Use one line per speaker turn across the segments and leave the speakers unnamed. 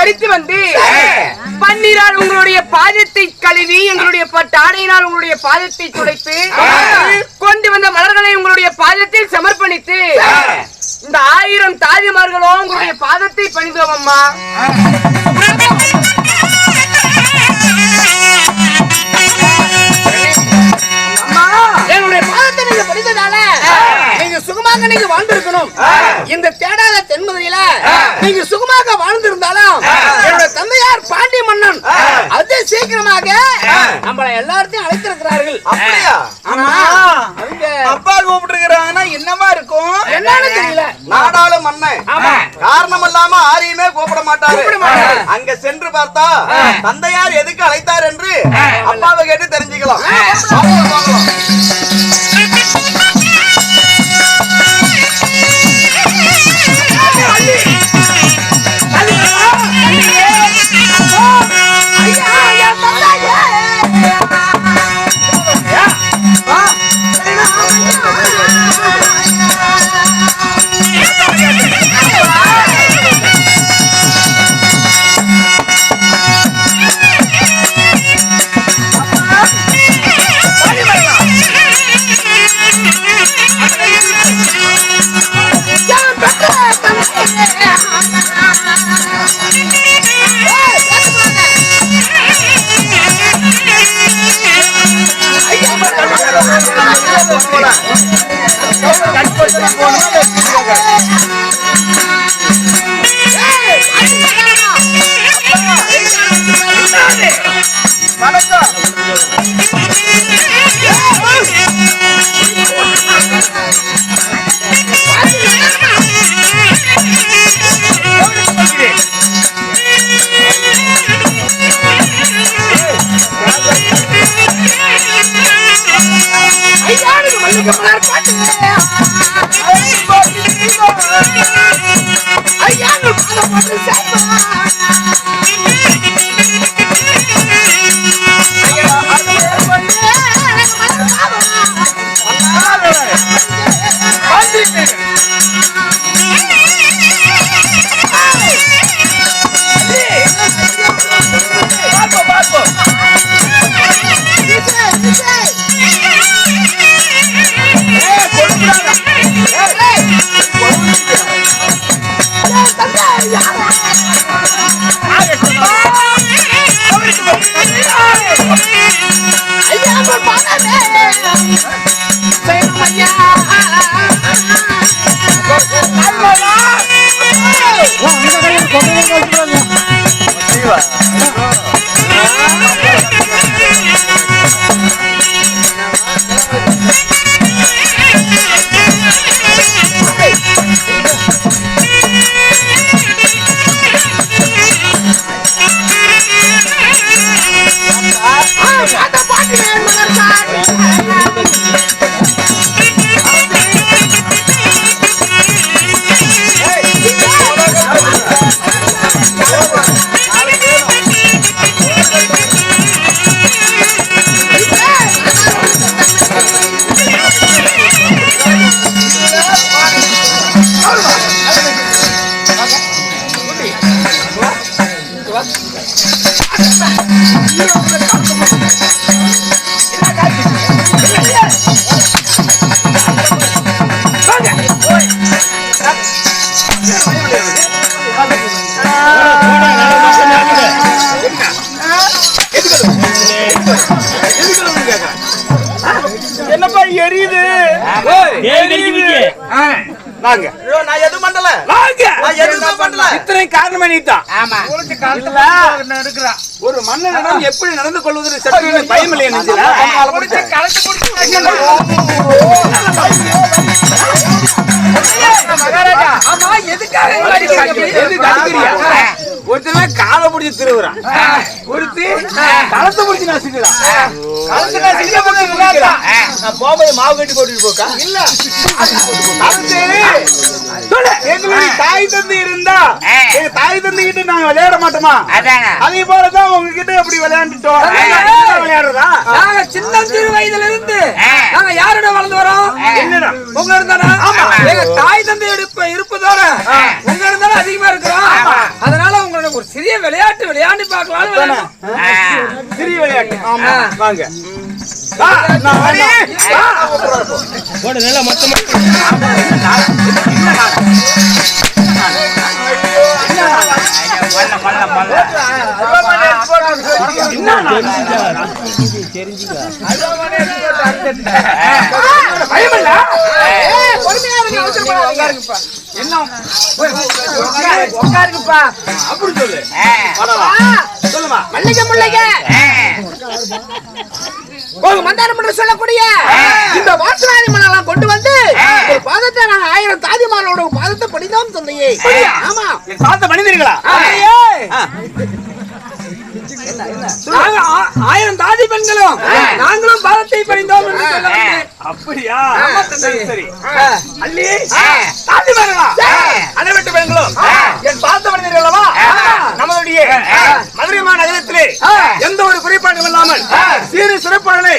பறித்து வந்து பன்னீரால் உங்களுடைய பாதத்தை கழுவி எங்களுடைய பட்டாடையினால் உங்களுடைய பாதத்தை துடைத்து கொண்டு வந்த மலர்களை உங்களுடைய பாதத்தில் சமர்ப்பணித்து இந்த ஆயிரம் தாதிமார்களோ உங்களுடைய பாதத்தை பணிந்தோம் அம்மா.
நீங்க சுகமாக நீங்க வாழ்ந்திருக்கணும். இந்த தேடாத தென்மதியில நீங்க சுகமாக வாழ்ந்து என்னோட தந்தையார் பாண்டி மன்னன். அது சீக்கிரமாக நம்மளை எல்லாத்தையும் அழைத்திருக்கிறார்கள்.
அப்படியா?
ஆமா. அவங்க
அப்பா கூப்பிட்டுருக்கிறாங்கன்னா என்னவா இருக்கும்?
என்னன்னு தெரியல.
நாடாளு மன்னன்
ஆமா.
காரணம் இல்லாம ஆரையுமே கூப்பிட மாட்டாரு.
கூப்பிட மாட்டாரு.
அங்க சென்று பார்த்தா தந்தையார் எதுக்கு அழைத்தார் என்று அப்பாவை கேட்டு தெரிஞ்சுக்கலாம். வாங்க, நாங்க ஐயோ, நான் எதுவும் பண்ணல நான் எதுவுமே பண்ணல
இத்தனை காரணமே நீதான்
ஆமா
இல்ல ஒரு மன்னனிடம் எப்படி நடந்து கொள்வதில் சற்று பயம் இல்லையா நெஞ்சில
ஆமா
ஒருத்தன் காலை பிடிச்சி திருவுறான். ஒருத்தி களத்தை பிடிச்சி நசுக்கிறான் களத்தை நசுக்கி நசுக்கிறான். நான் போகும்போது மாவு கட்டி போட்டுட்டு போக்கா? இல்ல. எங்களுடைய தாய் தந்தை இருந்தா எங்க தாய் தந்தை கிட்ட நாங்க விளையாட மாட்டோமா? அதே போலதான் உங்ககிட்ட அப்படி விளையாண்டுட்டோம்? விளையாடுறதா?
நாங்க சின்ன சிறு வயதுல இருந்து நாங்க யாரோட வளர்ந்து வரோம்?
என்னடா?
உங்க இருந்தானா எங்க தாய் இப்ப இருப்பதோட உங்க இருந்தாலும் அதிகமா இருக்கிறோம்?
பார்க்கலாம்? சிறிய விளையாட்டு
ஆமா.
வாங்க வா, நான் வரேன். வா. என்ன நான்?
பொறுமையா இருங்க, அவசரப்படாதீங்க.
உட்காருங்கப்பா.
அப்படி சொல்லு.
ஆ,
சொல்லுமா.
மல்லிகை முல்லைங்க ஒரு மந்தாரம் என்று சொல்லக்கூடிய இந்த வாசனாதி மலர்லாம் கொண்டு வந்து ஒரு பாதத்தை நாங்க ஆயிரம் தாதிமாரோட பாதத்தை படித்தோம் தந்தையே ஆமா.
நாங்க ஆ- ஆயிரம் தாதி பெண்களும் நாங்களும் பாதத்தை பணிந்தோம். அப்படியா சரி, அள்ளி பெண்களும் என் மனிதர்கள் அல்லவா நம்மளுடைய மதுரை மாநகரத்திலே எந்த ஒரு குறைபாடும் இல்லாமல் சீரு சிறப்பாளனை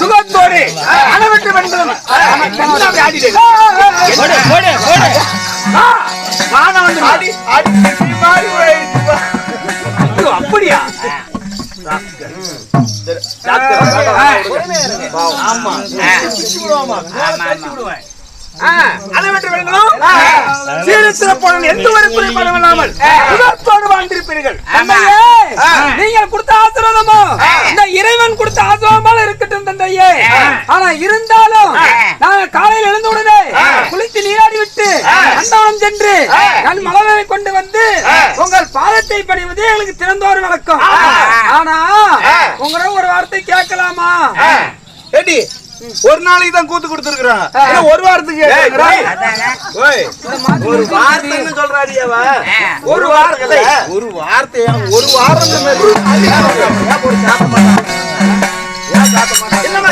சுகத்தோடு அனைவட்டு பெண்களும் நமக்கு எல்லாம் வியாதிகள். ஆ, வானம் வந்து ஆடி ஆடி எந்த ஒரு குறைபாடும் இல்லாமல் வாழ்ந்திருப்பீர்கள் நீங்கள் கொடுத்த ஆசீர்வாதமோ இந்த இறைவன் கொடுத்த ஆசீர்வாதமாக இருக்கட்டும் தந்தையே ஆனா இருந்தாலும் நாங்க காலையில் எழுந்த உடனே குளித்து நீராடி விட்டு அந்தவனம் சென்று நல் மலரை கொண்டு வந்து உங்கள் பாதத்தை பணிவது எங்களுக்கு திறந்தோர் வழக்கம் ஆனா உங்களோட ஒரு வார்த்தை கேட்கலாமா
ஏடி ஒரு நாளைக்கு தான் கூத்து கொடுத்துருக்காங்க ஒரு வாரத்துக்கு ஒரு வார்த்தைன்னு சொல்றாடி அவ ஒரு வார்த்தை ஒரு வார்த்தை ஒரு வாரம் என்னமா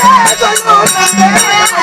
Thank you.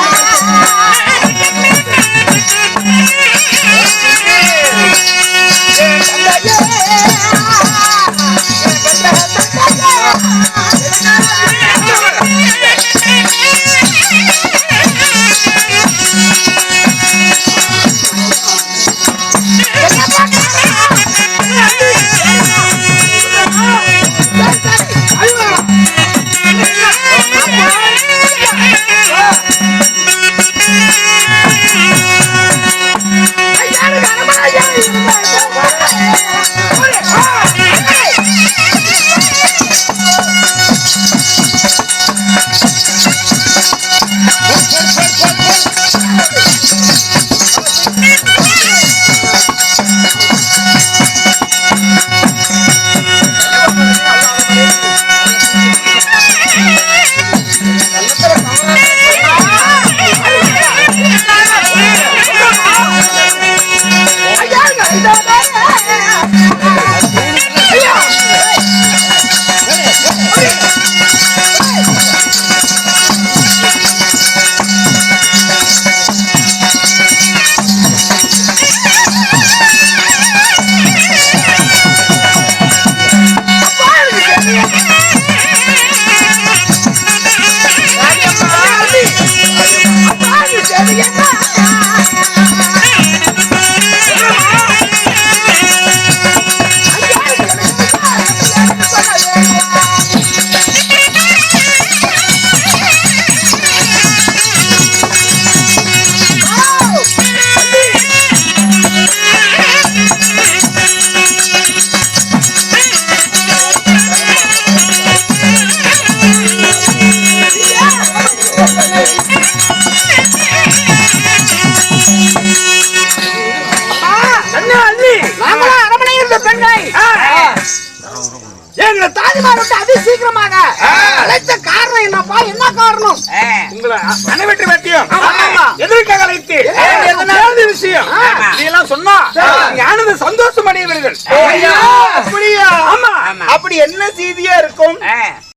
கூடி சீக்கிரமாக அழைத்த காரணம் என்னப்பா? என்ன காரணம்?
உங்களை மனைவெட்டு வேட்டியும் எதற்காக அழைத்து விஷயம். இதெல்லாம் சொன்னா ஞானது
சந்தோஷம் அடையவர்கள்
அப்படியா?
ஆமா.
அப்படி என்ன செய்தியா இருக்கும்?